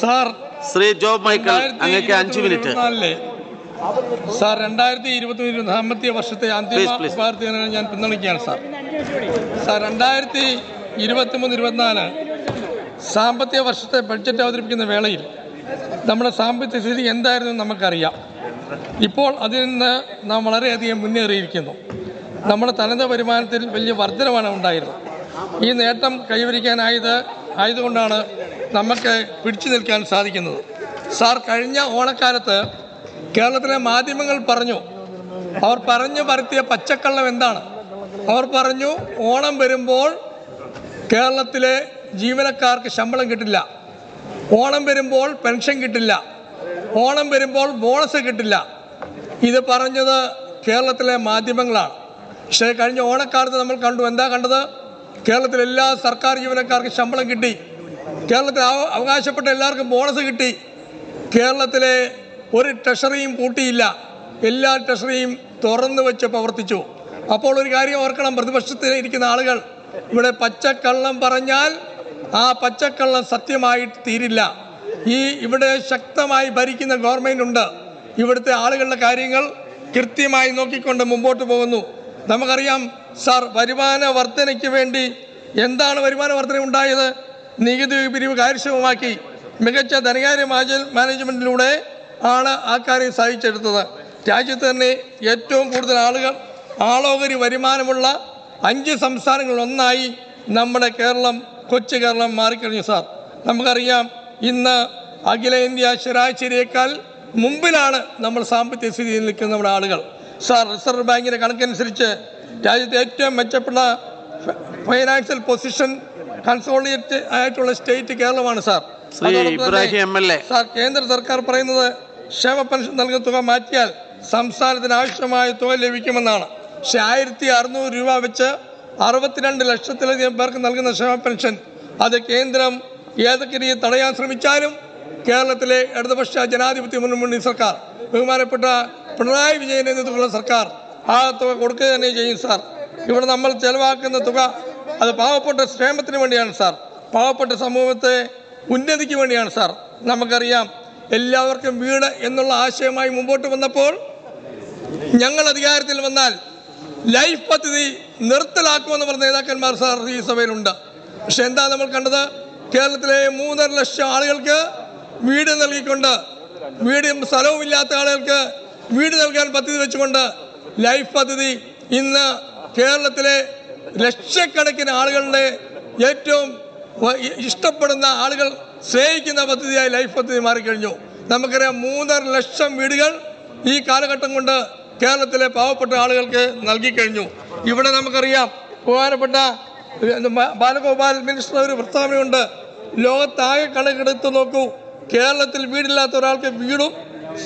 Sir Shri job Michael അങ്ങക്ക് അഞ്ചു minute. Sir രണ്ടായിരത്തി ഇരുപത്തി സാമ്പത്തിക വർഷത്തെ അന്തിമ. ഞാൻ പിന്തുണയ്ക്കുകയാണ് സാർ. സാർ രണ്ടായിരത്തി ഇരുപത്തി മൂന്ന് ഇരുപത്തിനാല് സാമ്പത്തിക വർഷത്തെ ബഡ്ജറ്റ് അവതരിപ്പിക്കുന്ന വേളയിൽ നമ്മുടെ സാമ്പത്തിക സ്ഥിതി എന്തായിരുന്നു നമുക്കറിയാം. ഇപ്പോൾ അതിൽ നിന്ന് നാം വളരെയധികം മുന്നേറിയിരിക്കുന്നു. നമ്മുടെ തനത് വരുമാനത്തിൽ വലിയ വർധനമാണ് ഉണ്ടായിരുന്നത്. ഈ നേട്ടം കൈവരിക്കാനായത് ആയതുകൊണ്ടാണ് നമുക്ക് പിടിച്ചു നിൽക്കാൻ സാധിക്കുന്നത്. സാർ കഴിഞ്ഞ ഓണക്കാലത്ത് കേരളത്തിലെ മാധ്യമങ്ങൾ പറഞ്ഞു അവർ പറഞ്ഞു പരത്തിയ പച്ചക്കള്ളം എന്താണ്? അവർ പറഞ്ഞു ഓണം വരുമ്പോൾ കേരളത്തിലെ ജീവനക്കാർക്ക് ശമ്പളം കിട്ടില്ല. ഓണം വരുമ്പോൾ പെൻഷൻ കിട്ടില്ല. ഓണം വരുമ്പോൾ ബോണസ് കിട്ടില്ല. ഇത് പറഞ്ഞത് കേരളത്തിലെ മാധ്യമങ്ങളാണ്. പക്ഷേ കഴിഞ്ഞ ഓണക്കാലത്ത് നമ്മൾ കണ്ടു. എന്താ കണ്ടത്? കേരളത്തിലെ എല്ലാ സർക്കാർ ജീവനക്കാർക്ക് ശമ്പളം കിട്ടി. കേരളത്തിൽ അവകാശപ്പെട്ട എല്ലാവർക്കും ബോണസ് കിട്ടി. കേരളത്തിലെ ഒരു ട്രഷറിയും പൂട്ടിയില്ല. എല്ലാ ട്രഷറിയും തുറന്നു വെച്ച് പ്രവർത്തിച്ചു. അപ്പോൾ ഒരു കാര്യം ഓർക്കണം. പ്രതിപക്ഷത്തിൽ ഇരിക്കുന്ന ആളുകൾ ഇവിടെ പച്ചക്കള്ളം പറഞ്ഞാൽ ആ പച്ചക്കള്ളം സത്യമായി തീരില്ല. ഈ ഇവിടെ ശക്തമായി ഭരിക്കുന്ന ഗവൺമെന്റ് ഉണ്ട്. ഇവിടുത്തെ ആളുകളുടെ കാര്യങ്ങൾ കൃത്യമായി നോക്കിക്കൊണ്ട് മുമ്പോട്ട് പോകുന്നു. നമുക്കറിയാം സാർ വരുമാന വർധനയ്ക്ക് വേണ്ടി എന്താണ് വരുമാന വർധന ഉണ്ടായത്? നികുതി പിരിവ് കാര്യക്ഷമമാക്കി. മികച്ച ധനകാര്യ മാനേജ്മെന്റിലൂടെ ആണ് ആ കാര്യം സാധിച്ചെടുത്തത്. രാജ്യത്ത് തന്നെ ഏറ്റവും കൂടുതൽ ആളുകൾ ആളോഹരി വരുമാനമുള്ള അഞ്ച് സംസ്ഥാനങ്ങളിൽ ഒന്നായി നമ്മുടെ കേരളം കൊച്ചു കേരളം മാറിക്കഴിഞ്ഞു സാർ. നമുക്കറിയാം ഇന്ന് അഖിലേന്ത്യാ ശരാശരിയേക്കാൾ മുമ്പിലാണ് നമ്മൾ സാമ്പത്തിക സ്ഥിതിയിൽ നിൽക്കുന്ന നമ്മുടെ ആളുകൾ. സാർ റിസർവ് ബാങ്കിന്റെ കണക്കനുസരിച്ച് രാജ്യത്തെ ഏറ്റവും മെച്ചപ്പെട്ട ഫൈനാൻഷ്യൽ പൊസിഷൻ കൺസോളിഡേറ്റ് ആയിട്ടുള്ള സ്റ്റേറ്റ് കേരളമാണ് സാർ. സാർ കേന്ദ്ര സർക്കാർ പറയുന്നത് ക്ഷേമ പെൻഷൻ നൽകുന്ന തുക മാറ്റിയാൽ സംസ്ഥാനത്തിന് ആവശ്യമായ തുക ലഭിക്കുമെന്നാണ്. പക്ഷെ ആയിരത്തി അറുന്നൂറ് രൂപ വെച്ച് അറുപത്തിരണ്ട് ലക്ഷത്തിലധികം പേർക്ക് നൽകുന്ന ക്ഷേമ പെൻഷൻ അത് കേന്ദ്രം ഏതൊക്കെ രീതി തടയാൻ ശ്രമിച്ചാലും കേരളത്തിലെ ഇടതുപക്ഷ ജനാധിപത്യ മുന്നണി സർക്കാർ ബഹുമാനപ്പെട്ട പിണറായി വിജയൻ എന്നതുള്ള സർക്കാർ ആ തുക കൊടുക്കുക തന്നെ ചെയ്യും സാർ. ഇവിടെ നമ്മൾ ചെലവാക്കുന്ന തുക അത് പാവപ്പെട്ട ക്ഷേമത്തിന് വേണ്ടിയാണ് സാർ. പാവപ്പെട്ട സമൂഹത്തെ ഉന്നതിക്ക് വേണ്ടിയാണ് സാർ. നമുക്കറിയാം എല്ലാവർക്കും വീട് എന്നുള്ള ആശയമായി മുമ്പോട്ട് വന്നപ്പോൾ ഞങ്ങൾ അധികാരത്തിൽ വന്നാൽ ലൈഫ് പദ്ധതി നിർത്തലാക്കുമെന്ന് പറഞ്ഞ നേതാക്കന്മാർ സാർ ഈ സഭയിലുണ്ട്. പക്ഷെ എന്താ നമ്മൾ കണ്ടത്? കേരളത്തിലെ മൂന്നര ലക്ഷം ആളുകൾക്ക് വീട് നൽകിക്കൊണ്ട് വീടും സ്ഥലവും ഇല്ലാത്ത ആളുകൾക്ക് വീട് നൽകാൻ പദ്ധതി വെച്ചുകൊണ്ട് ലൈഫ് പദ്ധതി ഇന്ന് കേരളത്തിലെ ലക്ഷക്കണക്കിന് ആളുകളുടെ ഏറ്റവും ഇഷ്ടപ്പെടുന്ന ആളുകൾ സ്നേഹിക്കുന്ന പദ്ധതിയായി ലൈഫ് പദ്ധതി മാറിക്കഴിഞ്ഞു. നമുക്കറിയാം മൂന്നര ലക്ഷം വീടുകൾ ഈ കാലഘട്ടം കൊണ്ട് കേരളത്തിലെ പാവപ്പെട്ട ആളുകൾക്ക് നൽകിക്കഴിഞ്ഞു. ഇവിടെ നമുക്കറിയാം ബഹുമാനപ്പെട്ട ബാലഗോപാൽ മിനിസ്റ്റർ ഒരു പ്രസ്താവനയുണ്ട്. ലോകത്താകെ കണക്കെടുത്ത് നോക്കൂ. കേരളത്തിൽ വീടില്ലാത്ത ഒരാൾക്ക് വീടും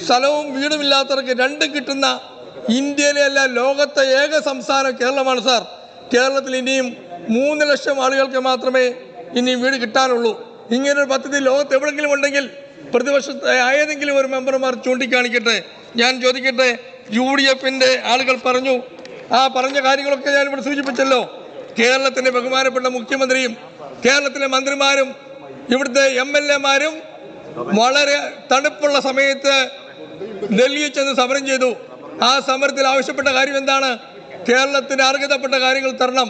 സ്ഥലവും വീടുമില്ലാത്തവർക്ക് രണ്ടും കിട്ടുന്ന ഇന്ത്യയിലെ അല്ല ലോകത്തെ ഏക സംസ്ഥാനം കേരളമാണ് സാർ. കേരളത്തിൽ ഇനിയും മൂന്ന് ലക്ഷം ആളുകൾക്ക് മാത്രമേ ഇനിയും വീട് കിട്ടാനുള്ളൂ. ഇങ്ങനൊരു പദ്ധതി ലോകത്ത് എവിടെങ്കിലും ഉണ്ടെങ്കിൽ പ്രതിപക്ഷത്തെ ഏതെങ്കിലും ഒരു മെമ്പർമാർ ചൂണ്ടിക്കാണിക്കട്ടെ. ഞാൻ ചോദിക്കട്ടെ യു ഡി എഫിന്റെ ആളുകൾ പറഞ്ഞു. ആ പറഞ്ഞ കാര്യങ്ങളൊക്കെ ഞാൻ സൂചിപ്പിച്ചല്ലോ. കേരളത്തിന്റെ ബഹുമാനപ്പെട്ട മുഖ്യമന്ത്രിയും കേരളത്തിലെ മന്ത്രിമാരും ഇവിടുത്തെ എം എൽ എമാരും വളരെ തണുപ്പുള്ള സമയത്ത് ഡൽഹിയിൽ ചെന്ന് സമരം ചെയ്തു. ആ സമരത്തിൽ ആവശ്യപ്പെട്ട കാര്യം എന്താണ്? കേരളത്തിന് അർഹതപ്പെട്ട കാര്യങ്ങൾ തരണം.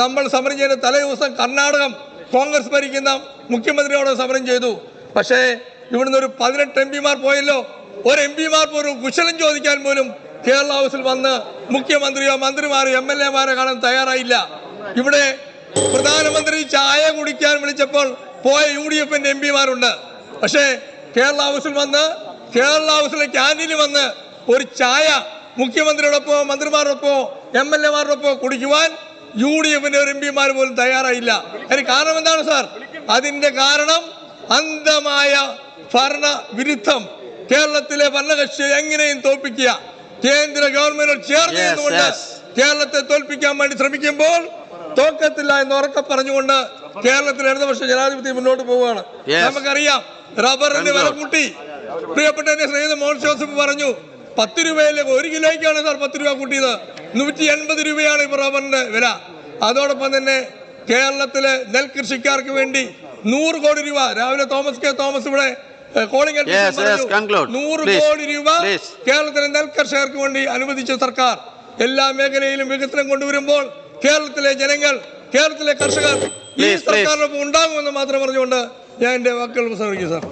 നമ്മൾ സമരം ചെയ്ത തലേ ദിവസം കർണാടകം കോൺഗ്രസ് ഭരിക്കുന്ന മുഖ്യമന്ത്രിയോട് സമരം ചെയ്തു. പക്ഷേ ഇവിടുന്ന് ഒരു പതിനെട്ട് എം പിമാർ പോയല്ലോ. ഒരു എം പിമാർ പോലും കുശലം ചോദിക്കാൻ പോലും കേരള ഹൗസിൽ വന്ന് മുഖ്യമന്ത്രിയോ മന്ത്രിമാരോ എം എൽ എമാരോ കാണാൻ തയ്യാറായില്ല. ഇവിടെ പ്രധാനമന്ത്രി ചായ കുടിക്കാൻ വിളിച്ചപ്പോൾ പോയ യു ഡി എഫിന്റെ എം പിമാരുണ്ട്. പക്ഷേ കേരള ഹൗസിൽ വന്ന് കേരള ഹൗസിലെ ക്യാന്റീനിൽ വന്ന് ഒരു ചായ മുഖ്യമന്ത്രിയോടൊപ്പോ മന്ത്രിമാരോടൊപ്പോ എം എൽ എമാരോടൊപ്പോ കുടിക്കുവാൻ യു ഡി എഫിന്റെ ഒരു എം പിമാർ പോലും തയ്യാറായില്ല. അതിന് കാരണം എന്താണ് സാർ? അതിന്റെ കാരണം അന്ധമായ ഭരണ വിരുദ്ധം കേരളത്തിലെ ഭരണകക്ഷി എങ്ങനെയും തോൽപ്പിക്കുക. കേന്ദ്ര ഗവൺമെന്റ് ചേർന്ന് നിന്നുകൊണ്ട് കേരളത്തെ തോൽപ്പിക്കാൻ വേണ്ടി ശ്രമിക്കുമ്പോൾ തോക്കത്തില്ല എന്ന് ഉറക്കെ പറഞ്ഞുകൊണ്ട് കേരളത്തിലെ ഇടതുപക്ഷ ജനാധിപത്യം മുന്നോട്ട് പോവുകയാണ്. നമുക്കറിയാം റബ്ബറിന്റെ വില കൂട്ടി പ്രിയപ്പെട്ട എന്റെ സ്നേഹിത മോഹൻ ജോസഫ് പറഞ്ഞു പത്ത് രൂപയിലെ ഒരു കിലോയ്ക്കാണ് സാർ പത്ത് രൂപ കൂട്ടിയത്. നൂറ്റി എൺപത് രൂപയാണ് ഇപ്പോൾ റബ്ബറിന്റെ വില. അതോടൊപ്പം തന്നെ കേരളത്തിലെ നെൽകൃഷിക്കാർക്ക് വേണ്ടി നൂറ് കോടി രൂപ. രാവിലെ തോമസ് കെ തോമസ് ഇവിടെ കോളിംഗ് നൂറ് കോടി രൂപ കേരളത്തിലെ നെൽകർഷകർക്ക് വേണ്ടി അനുവദിച്ച സർക്കാർ. എല്ലാ മേഖലയിലും വികസനം കൊണ്ടുവരുമ്പോൾ കേരളത്തിലെ ജനങ്ങൾ കേരളത്തിലെ കർഷകർ ഈ. സർക്കാരിനൊപ്പം ഉണ്ടാകുമെന്ന് മാത്രം പറഞ്ഞുകൊണ്ട് ഞാൻ എന്റെ വാക്കുകൾ ഉപസംഹരിക്കും സാർ.